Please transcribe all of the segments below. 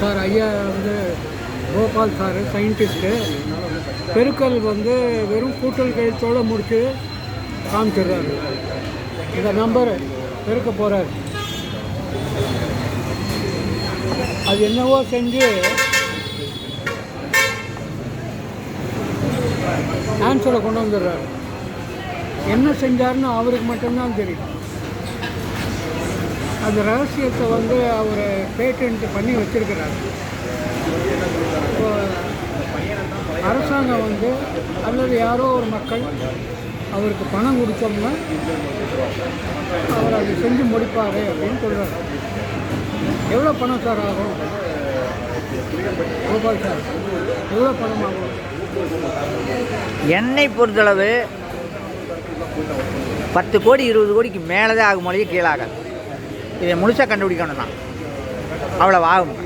Sir ஐயா வந்து Gopal sir scientist பெருக்கல் வந்து வெறும் கூட்டல் கழித்தோடு முடித்து காமிச்சிடுறாரு. இந்த நம்பர் பெருக்க போகிறார் அது என்னவோ செஞ்சு ஆன்சரை கொண்டு வந்துடுறாரு. என்ன செஞ்சாருன்னு அவருக்கு மட்டும்தான் தெரியும். அந்த ரகசியத்தை வந்து அவர் பேட்டன்ட் பண்ணி வச்சிருக்கிறார். இப்போ அரசாங்கம் வந்து அல்லது யாரோ ஒரு மக்கள் அவருக்கு பணம் கொடுத்தோம்னா அவர் அதை செஞ்சு முடிப்பார் அப்படின்னு சொல்கிறார் எவ்வளோ பணம் சார் ஆகும்? கோபால் சார் எவ்வளோ பணம் ஆகும்? என்னை பொறுத்தளவு பத்து கோடி இருபது கோடிக்கு மேலே தான் ஆகும் மொழியே கீழே ஆகாது. இதை முழுசாக கண்டுபிடிக்கணும் தான். அவ்வளோ ஆகும்.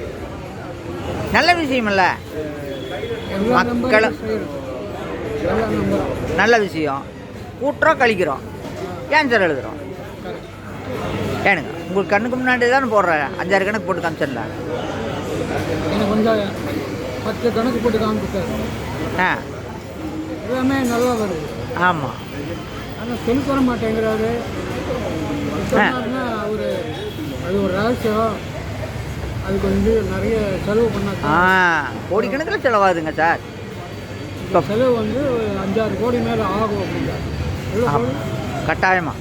நல்ல விஷயம் இல்லை. எல்லா மக்களை- நம்பரும் செய்யறது. எல்லா நம்பரும் நல்ல விஷயம். கூட்டுறோம் கழிக்கிறோம். கேன்சர் எழுதுகிறோம் ஏனுங்க உங்களுக்கு கண்ணுக்கு முன்னாடி தானே போடுறேன் அஞ்சாறு கணக்கு போட்டு காமிச்சிடல பத்து கணக்கு போட்டு காமிச்சிட்டாரு ஆ. எல்லாமே நல்லா வருது. ஆமாம் ஆனால் சொல்லி தர மாட்டேங்கிறாரு அது ஒரு ரகசியம் அதுக்கு வந்து நிறைய செலவு பண்ணாங்க ஆ கோடிக்கணக்கில் செலவாகுதுங்க சார். இந்த செலவு வந்து அஞ்சாறு கோடி மேலே ஆகும் கோடி? கட்டாயமாக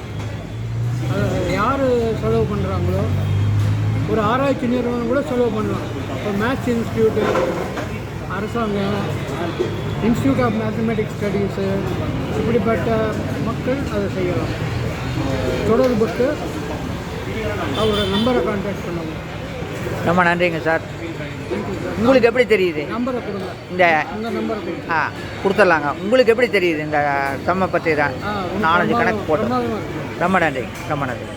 யார் செலவு பண்ணுறாங்களோ ஒரு ஆராய்ச்சி நிறுவனம் கூட செலவு பண்ணலாம். இப்போ மேத்ஸ் இன்ஸ்டியூட்டு அரசாங்கம் இன்ஸ்டியூட் ஆஃப் மேத்தமெட்டிக்ஸ் ஸ்டடீஸு இப்படிப்பட்ட மக்கள் அதை செய்யலாம். தொடர்புக்கு அவரோட நம்பரை கான்டாக்ட் பண்ணுவாங்க ரொம்ப நன்றிங்க சார். உங்களுக்கு எப்படி தெரியுது? நம்பரை கொடுங்க. இந்த அந்த நம்பரை கொடுங்க. ஆ கொடுத்துடலாங்க. உங்களுக்கு எப்படி தெரியுது இந்த செம்ம பற்றி தான் நாலஞ்சு கணக்கு போட்டு பிரமாதமா இருக்கு. ரொம்ப நன்றி ரொம்ப நன்றி.